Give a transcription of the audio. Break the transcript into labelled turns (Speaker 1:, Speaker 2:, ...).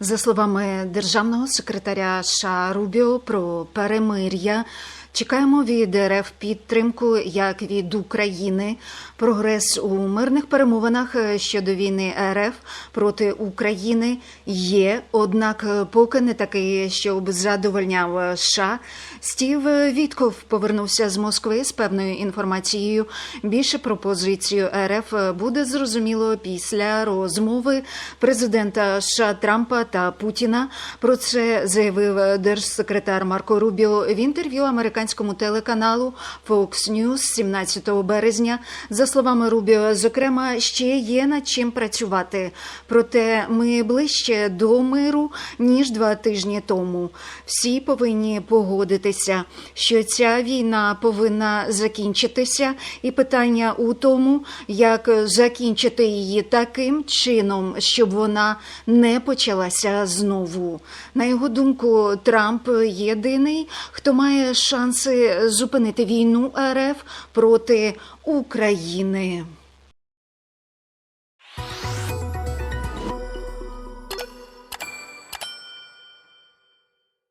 Speaker 1: За словами державного секретаря США Рубіо про перемир'я, чекаємо від РФ підтримку як від України. Прогрес у мирних перемовинах щодо війни РФ проти України є, однак поки не такий, щоб задовольняв США. Стів Вітков повернувся з Москви з певною інформацією. Більше про позицію РФ буде зрозуміло після розмови президента США Трампа та Путіна. Про це заявив держсекретар Марко Рубіо в інтерв'ю американському телеканалу Fox News 17 березня. За словами Рубіо, зокрема, ще є над чим працювати. Проте ми ближче до миру ніж два тижні тому. Всі повинні погодитися, що ця війна повинна закінчитися, і питання у тому, як закінчити її таким чином, щоб вона не почалася знову. На його думку, Трамп єдиний, хто має шанси зупинити війну РФ проти України.